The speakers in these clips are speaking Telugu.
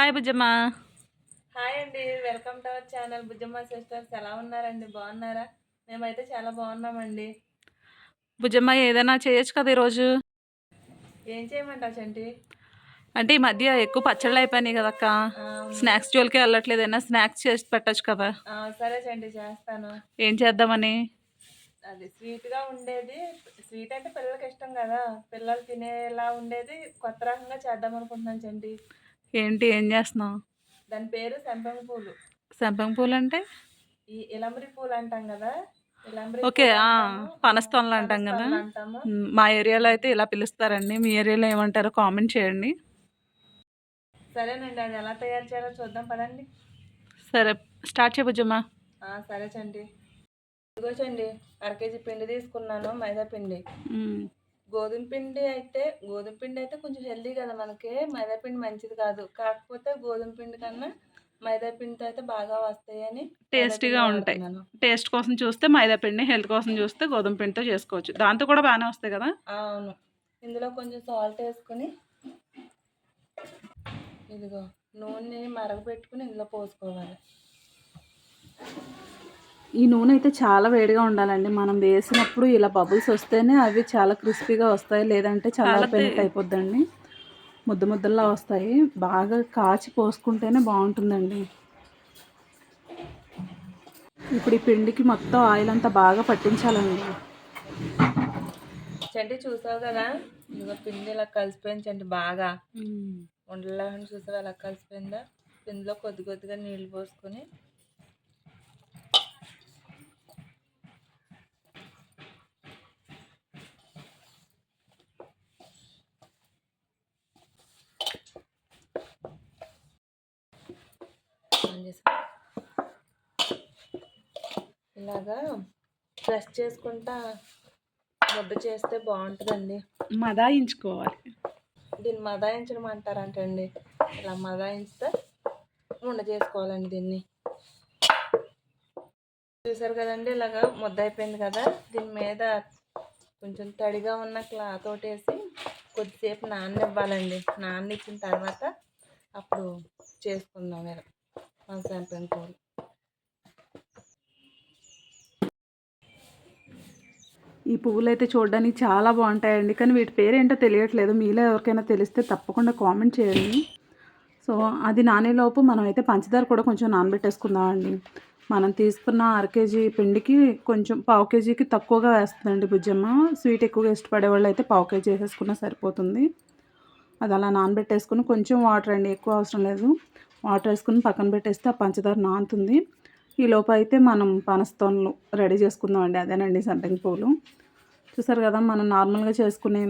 హాయ్ బుజ్జమ్మ. హాయ్ అండి welcome to our channel. Bujjamma sisters ఎలా ఉన్నారండి? బాగున్నారా? మేమైతే చాలా బాగున్నామండి. బుజ్జమ్మ ఏదైనా చేయొచ్చు కదా ఈరోజు? ఏం చేయమంటావు చంటి? అంటే ఈ మధ్య ఎక్కువ పచ్చళ్ళు అయిపోయినాయి కదక్క స్నాక్స్ జోలికి వెళ్ళట్లేదు. ఏదైనా స్నాక్స్ చేసి పెట్టచ్చు కదా. సరే చంటి చేస్తాను. ఏం చేద్దామని? అది స్వీట్గా ఉండేది. స్వీట్ అంటే పిల్లలకి ఇష్టం కదా. పిల్లలు తినేలా ఉండేది. కొత్త రకంగా చేద్దాం అనుకుంటున్నాను చంటి. ఏంటి ఏం చేస్తున్నావు? దాని పేరు సంపంగి పూలు. సంపంగి పూలు అంటే? ఈ ఇలంబరి పూలు అంటాం కదా? ఓకే. పనస్తోన్లు అంటాం కదా? మ్, ఏరియాలో అయితే ఇలా పిలుస్తారండి. మీ ఏరియాలో ఏమంటారో కామెంట్ చేయండి. సరేనండి అది ఎలా తయారు చేయాలో చూద్దాం పదండి. సరే స్టార్ట్ చేయ బుజ్జమ్మ. ఆ, సరే చండి. ఇదిగో చండి అర కేజీ పిండి తీసుకున్నాను మైదా పిండి. గోధుమ పిండి అయితే గోధుమ పిండి అయితే కొంచెం హెల్దీ కదా మనకి. మైదా పిండి మంచిది కాదు. కాకపోతే గోధుమ పిండి కన్నా మైదా పిండితో అయితే బాగా వస్తాయని టేస్టీగా ఉంటాయి. టేస్ట్ కోసం చూస్తే మైదా పిండి హెల్త్ కోసం చూస్తే గోధుమ పిండితో చేసుకోవచ్చు. దాంతో కూడా బాగానే వస్తాయి కదా? అవును. ఇందులో కొంచెం సాల్ట్ వేసుకుని ఇదిగో నూనె మరగపెట్టుకుని ఇందులో పోసుకోవాలి. ఈ నూనె అయితే చాలా వేడిగా ఉండాలండి. మనం వేసినప్పుడు ఇలా బబుల్స్ వస్తేనే అవి చాలా క్రిస్పీగా వస్తాయి. లేదంటే చల్లారిపోయినట్టు అయిపోద్దండి. ముద్ద ముద్దల్లా వస్తాయి. బాగా కాచి పోసుకుంటేనే బాగుంటుందండి. ఇప్పుడు ఈ పిండికి మొత్తం ఆయిల్ అంతా బాగా పట్టించాలండి. చంటి చూసావు కదా? ఇదిగో పిండి ఇలా కలిసిపోయింది చంటి బాగా. ఉండలా చూసావు? ఎలా కలిసిపోయిందా? ఇందులో కొద్ది కొద్దిగా నీళ్ళు పోసుకొని ఆన్ చేసి. ఇలాగా ప్రెస్ చేసుకుంటా ముద్ద చేస్తే బాగుంటుందండి. మదాయించుకోవాలి. దీన్ని మదాయించడం అంటారంటండి. ఇలా మదాయిస్తే ఉండ చేసుకోవాలండి దీన్ని. చూసారు కదండి ఇలాగా ముద్ద అయిపోయింది కదా. దీని మీద కొంచెం తడిగా ఉన్న క్లాత్ ఒకటి వేసి కొద్దిసేపు నాననివ్వాలండి. నాననిచ్చిన తర్వాత అప్పుడు చేసుకుందాం మీరు మన సంపంగి ఈ పువ్వులు అయితే చూడడానికి చాలా బాగుంటాయండి కానీ వీటి పేరు ఏంటో తెలియట్లేదు. మీలో ఎవరికైనా తెలిస్తే తప్పకుండా కామెంట్ చేయండి. సో అది నానేలోపు మనం అయితే పంచదార కూడా కొంచెం నానబెట్టేసుకుందామండి. మనం తీసుకున్న అర కేజీ పిండికి కొంచెం పావు కేజీకి తక్కువగా వేస్తుందండి బుజ్జమ్మ. స్వీట్ ఎక్కువగా ఇష్టపడే వాళ్ళు అయితే పావు కేజీ వేసేసుకున్నా సరిపోతుంది. అది అలా నానబెట్టేసుకుని కొంచెం వాటర్ అండి ఎక్కువ అవసరం లేదు. వాటర్ వేసుకుని పక్కన పెట్టేస్తే ఆ పంచదార నానుతుంది. ఈ లోపు అయితే మనం పనస్తోన్లు రెడీ చేసుకుందామండి. అదేనండి సంపంగి పూలు. చూసారు కదా మనం నార్మల్గా చేసుకునే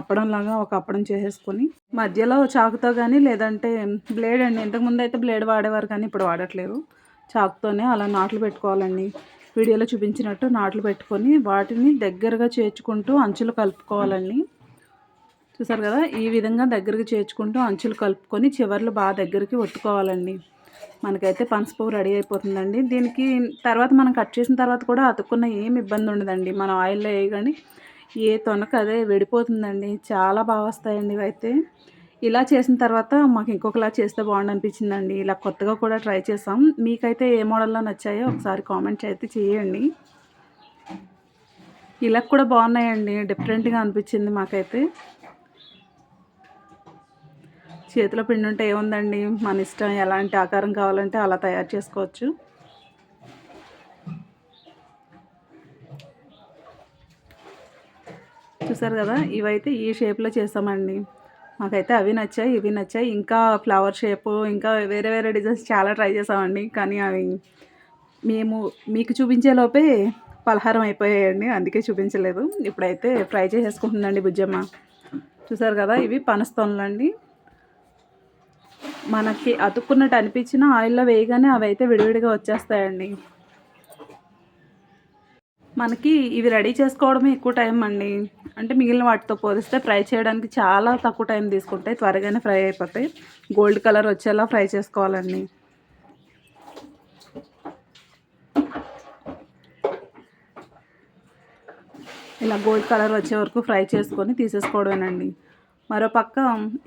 అప్పడంలాగా ఒక అప్పడం చేసేసుకొని మధ్యలో చాకుతో కానీ లేదంటే బ్లేడ్ అండి. ఇంతకుముందు అయితే బ్లేడ్ వాడేవారు కానీ ఇప్పుడు వాడట్లేదు. చాకుతోనే అలా నాట్లు పెట్టుకోవాలండి. వీడియోలో చూపించినట్టు నాట్లు పెట్టుకొని వాటిని దగ్గరగా చేర్చుకుంటూ అంచులు కలుపుకోవాలండి. చూసారు కదా? ఈ విధంగా దగ్గరికి చేర్చుకుంటూ అంచులు కలుపుకొని చివర్లు బాగా దగ్గరికి ఒత్తుకోవాలండి. మనకైతే పనసపువ్వు రెడీ అయిపోతుందండి. దీనికి తర్వాత మనం కట్ చేసిన తర్వాత కూడా అతుక్కున్న ఏం ఇబ్బంది ఉండదండి. మనం ఆయిల్లో వేయగానే ఏ తొనక అదే విడిపోతుందండి. చాలా బాగా వస్తాయండి ఇవైతే ఇలా చేసిన తర్వాత మాకు ఇంకొకలా చేస్తే బాగుండనిపించిందండి. ఇలా కొత్తగా కూడా ట్రై చేసాం. మీకైతే ఏ మోడల్లో నచ్చాయో ఒకసారి కామెంట్స్ అయితే చేయండి. ఇలా కూడా బాగున్నాయండి. డిఫరెంట్గా అనిపించింది మాకైతే. చేతిలో పిండి ఉంటే ఏముందండి? మన ఇష్టం ఎలాంటి ఆకారం కావాలంటే అలా తయారు చేసుకోవచ్చు. చూసారు కదా? ఇవైతే ఈ షేప్లో చేసామండి మాకైతే అవి నచ్చాయి ఇవి నచ్చాయి. ఇంకా ఫ్లవర్ షేపు ఇంకా వేరే వేరే డిజైన్స్ చాలా ట్రై చేసామండి. కానీ అవి మేము మీకు చూపించే లోపే పలహారం అయిపోయాయండి. అందుకే చూపించలేదు. ఇప్పుడైతే ఫ్రై చేసేసుకుంటుందండి బుజ్జమ్మ. చూసారు కదా? ఇవి పనస్తోన్లు అండి మనకి అతుక్కున్నట్టు అనిపించిన ఆయిల్లో వేయగానే అవి అయితే విడివిడిగా వచ్చేస్తాయండి. మనకి ఇవి రెడీ చేసుకోవడమే ఎక్కువ టైం అండి. అంటే మిగిలిన వాటితో పోలిస్తే ఫ్రై చేయడానికి చాలా తక్కువ టైం తీసుకుంటాయి త్వరగానే ఫ్రై అయిపోతాయి. గోల్డ్ కలర్ వచ్చేలా ఫ్రై చేసుకోవాలండి. ఇలా గోల్డ్ కలర్ వచ్చే వరకు ఫ్రై చేసుకొని తీసేసుకోవడమేనండి. మరో పక్క.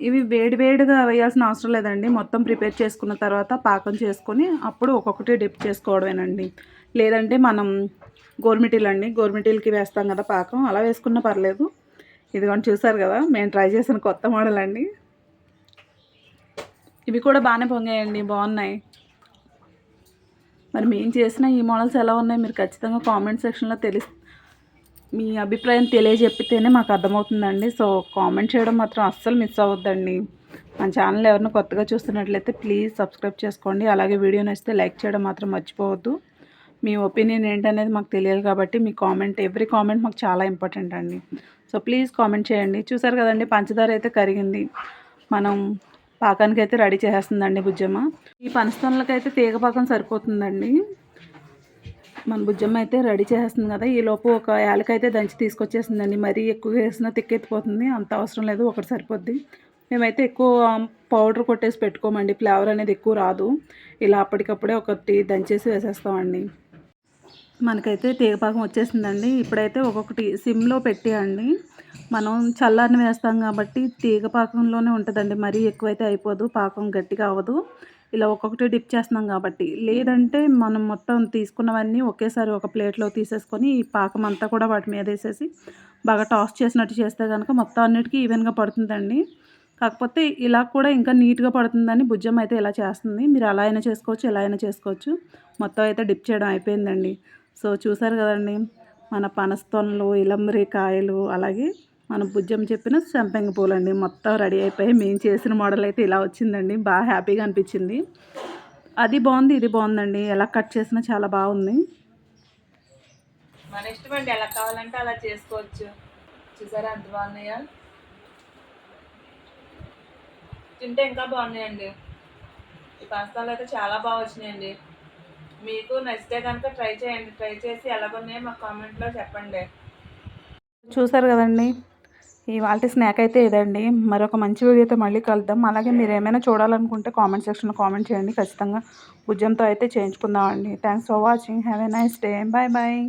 ఇవి వేడి వేడిగా వేయాల్సిన అవసరం లేదండి. మొత్తం ప్రిపేర్ చేసుకున్న తర్వాత పాకం చేసుకొని అప్పుడు ఒక్కొక్కటి డిప్ చేసుకోవడమేనండి. లేదంటే మనం గోర్మిటీలు అండి గోర్మిటీలకి వేస్తాం కదా పాకం. అలా వేసుకున్నా పర్లేదు. ఇదిగోండి చూసారు కదా? మేము ట్రై చేసిన కొత్త మోడల్ అండి ఇవి కూడా బాగానే పొంగాయండి. బాగున్నాయి. మరి మేము చేసిన ఈ మోడల్స్ ఎలా ఉన్నాయి? మీరు ఖచ్చితంగా కామెంట్ సెక్షన్లో తెలి మీ అభిప్రాయం తెలియజెప్పితేనే మాకు అర్థమవుతుందండి. సో కామెంట్ చేయడం మాత్రం అస్సలు మిస్ అవ్వద్దండి. మన ఛానల్ ఎవరిని కొత్తగా చూస్తున్నట్లయితే ప్లీజ్ సబ్స్క్రైబ్ చేసుకోండి. అలాగే వీడియో నచ్చితే లైక్ చేయడం మాత్రం మర్చిపోవద్దు. మీ ఒపీనియన్ ఏంటనేది మాకు తెలియాలి కాబట్టి మీ కామెంట్ ఎవ్రీ కామెంట్ మాకు చాలా ఇంపార్టెంట్ అండి. సో ప్లీజ్ కామెంట్ చేయండి. చూసారు కదండి పంచదార అయితే కరిగింది. మనం పాకానికి అయితే రెడీ చేసేస్తుందండి బుజ్జమ్మ. ఈ పనస్తోన్లకి అయితే తీగ పాకం సరిపోతుందండి. మన బుజ్జమ్మ అయితే రెడీ చేసేస్తుంది కదా ఈ లోపు ఒక యాలకైతే అయితే దంచి తీసుకొచ్చేసిందండి. మరీ ఎక్కువ వేసినా తిక్కెత్తిపోతుంది అంత అవసరం లేదు ఒకటి సరిపోద్ది. మేమైతే ఎక్కువ పౌడర్ కొట్టేసి పెట్టుకోమండి ఫ్లేవర్ అనేది ఎక్కువ రాదు. ఇలా అప్పటికప్పుడే ఒకటి దంచేసి వేసేస్తామండి. మనకైతే తీగపాకం వచ్చేసిందండి. ఇప్పుడైతే ఒక్కొక్కటి సిమ్లో పెట్టేయండి. మనం చల్లారిని వేస్తాం కాబట్టి తీగ పాకంలోనే ఉంటుందండి మరీ ఎక్కువైతే అయిపోదు పాకం గట్టిగా అవ్వదు. ఇలా ఒక్కొక్కటి డిప్ చేస్తున్నాం కాబట్టి. లేదంటే మనం మొత్తం తీసుకున్నవన్నీ ఒకేసారి ఒక ప్లేట్లో తీసేసుకొని ఈ పాకం అంతా కూడా వాటి మీద వేసేసి బాగా టాస్ చేసినట్టు చేస్తే కనుక మొత్తం అన్నిటికీ ఈవెన్గా పడుతుందండి. కాకపోతే ఇలా కూడా ఇంకా నీట్గా పడుతుందని భుజం అయితే ఇలా చేస్తుంది. మీరు అలా అయినా చేసుకోవచ్చు ఎలా అయినా చేసుకోవచ్చు. మొత్తం అయితే డిప్ చేయడం అయిపోయిందండి. సో చూసారు కదండి మన పనస్తోనలు ఇలంబరి కాయలు అలాగే మన భుజం చెప్పిన సంపెంగ పూలు అండి మొత్తం రెడీ అయిపోయి మేము చేసిన మోడల్ అయితే ఇలా వచ్చిందండి. బాగా హ్యాపీగా అనిపించింది. అది బాగుంది ఇది బాగుందండి. ఎలా కట్ చేసినా చాలా బాగుంది. మన ఇష్టం అండి. ఎలా కావాలంటే అలా చేసుకోవచ్చు. చూసారా ఎంత బాగున్నాయా? తింటే ఇంకా బాగున్నాయండి. ఈ పాస్తాలు అయితే చాలా బాగా వచ్చినాయండి. మీకు నచ్చితే కనుక ట్రై చేయండి. ట్రై చేసి ఎలాగున్నాయో మాకు కామెంట్లో చెప్పండి. చూసారు కదండి. ఇవాళ స్నాక్ అయితే ఇదండి. మరొక మంచి వీడియోతో మళ్ళీ కలుద్దాం. అలాగే మీరు ఏమైనా చూడాలనుకుంటే కామెంట్ సెక్షన్లో కామెంట్ చేయండి. ఖచ్చితంగా భుజంతో అయితే చేయించుకుందామండి. Thanks for watching have a nice day bye bye